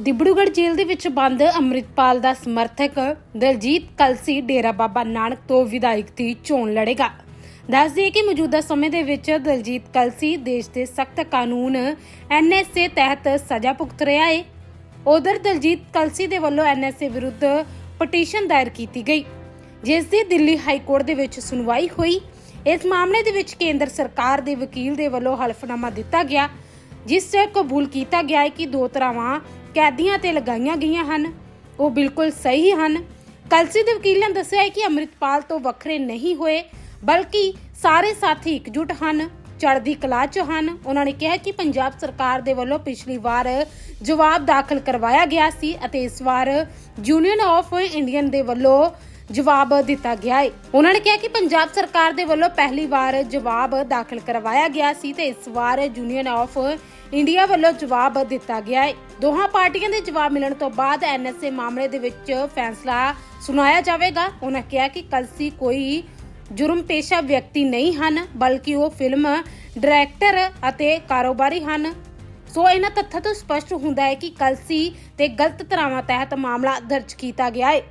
ਦਿਬੜੂਗੜ੍ਹ ਜੇਲ੍ਹ ਦੇ ਵਿੱਚ ਬੰਦ ਅੰਮ੍ਰਿਤਪਾਲ ਦਾ ਸਮਰਥਕ ਦਲਜੀਤ ਕਲਸੀ ਡੇਰਾ ਬਾਬਾ ਨਾਨਕ ਤੋਂ ਵਿਧਾਇਕ ਦੀ ਚੋਣ ਲੜੇਗਾ। ਦੱਸ ਦਈਏ ਕਿ ਮੌਜੂਦਾ ਸਮੇਂ ਦੇ ਵਿੱਚ ਦਲਜੀਤ ਕਲਸੀ ਦੇਸ਼ ਦੇ ਸਖਤ ਕਾਨੂੰਨ ਐਨਐਸਏ ਤਹਿਤ ਸਜ਼ਾ ਭੁਗਤ ਰਿਹਾ ਹੈ ਉਧਰ ਦਲਜੀਤ ਕਲਸੀ ਦੇ ਵੱਲੋਂ ਐਨਐਸਏ ਵਿਰੁੱਧ ਪਟੀਸ਼ਨ ਦਾਇਰ ਕੀਤੀ ਗਈ, ਜਿਸ ਦੀ ਦਿੱਲੀ ਹਾਈ ਕੋਰਟ ਦੇ ਵਿੱਚ ਸੁਣਵਾਈ ਹੋਈ। ਇਸ ਮਾਮਲੇ ਦੇ ਵਿੱਚ ਕੇਂਦਰ ਸਰਕਾਰ ਦੇ ਵਕੀਲ ਦੇ ਵੱਲੋਂ ਹਲਫਨਾਮਾ ਦਿੱਤਾ ਗਿਆ, ਜਿਸ 'ਚ ਕਬੂਲ ਕੀਤਾ ਗਿਆ ਹੈ ਕਿ ਦੋ ਤਰ੍ਹਾਂਵਾਂ ਕੈਦੀਆਂ ਤੇ ਲਗਾਈਆਂ ਗਈਆਂ ਹਨ। ਉਹ ਬਿਲਕੁਲ ਸਹੀ ਹਨ। ਕਲਸੀ ਦੇ ਵਕੀਲ ਨੇ ਦੱਸਿਆ ਹੈ ਕਿ ਅੰਮ੍ਰਿਤਪਾਲ ਤੋਂ ਵੱਖਰੇ ਨਹੀਂ ਹੋਏ, ਬਲਕਿ ਸਾਰੇ ਸਾਥੀ ਇਕਜੁੱਟ ਹਨ, ਚੜ੍ਹਦੀ ਕਲਾ 'ਚ ਹਨ। ਉਹਨਾਂ ਨੇ ਕਿਹਾ ਕਿ ਪੰਜਾਬ ਸਰਕਾਰ ਦੇ ਵੱਲੋਂ ਪਿਛਲੀ ਵਾਰ ਜਵਾਬ ਦਾਖਲ ਕਰਵਾਇਆ ਗਿਆ ਸੀ ਅਤੇ ਇਸ ਵਾਰ ਯੂਨੀਅਨ ਆਫ ਇੰਡੀਅਨ ਦੇ ਵੱਲੋਂ ਜਵਾਬ ਦਿੱਤਾ ਗਿਆ ਹੈ। ਉਹਨਾਂ ਨੇ ਕਿਹਾ ਕਿ ਪੰਜਾਬ ਸਰਕਾਰ ਦੇ ਵੱਲੋਂ ਪਹਿਲੀ ਵਾਰ ਜਵਾਬ ਦਾਖਲ ਕਰਵਾਇਆ ਗਿਆ ਸੀ ਤੇ ਇਸ ਵਾਰ ਯੂਨੀਅਨ ਆਫ ਇੰਡੀਆ ਵੱਲੋਂ ਜਵਾਬ ਦਿੱਤਾ ਗਿਆ ਹੈ। ਦੋਹਾਂ ਪਾਰਟੀਆਂ ਦੇ ਜਵਾਬ ਮਿਲਣ ਤੋਂ ਬਾਅਦ ਐਨਐਸਏ ਮਾਮਲੇ ਦੇ ਵਿੱਚ ਫੈਸਲਾ ਸੁਣਾਇਆ ਜਾਵੇਗਾ। ਉਹਨਾਂ ਕਿਹਾ ਕਿ ਕਲਸੀ ਕੋਈ ਜੁਰਮ ਪੇਸ਼ਾ ਵਿਅਕਤੀ ਨਹੀਂ ਹਨ, ਬਲਕਿ ਉਹ ਫਿਲਮ ਡਾਇਰੈਕਟਰ ਅਤੇ ਕਾਰੋਬਾਰੀ ਹਨ। ਸੋ ਇਹਨਾਂ ਤੱਥਾਂ ਤੋਂ ਸਪਸ਼ਟ ਹੁੰਦਾ ਹੈ ਕਿ ਕਲਸੀ ਤੇ ਗਲਤ ਧਾਰਾਵਾਂ ਤਹਿਤ ਮਾਮਲਾ ਦਰਜ ਕੀਤਾ ਗਿਆ ਹੈ।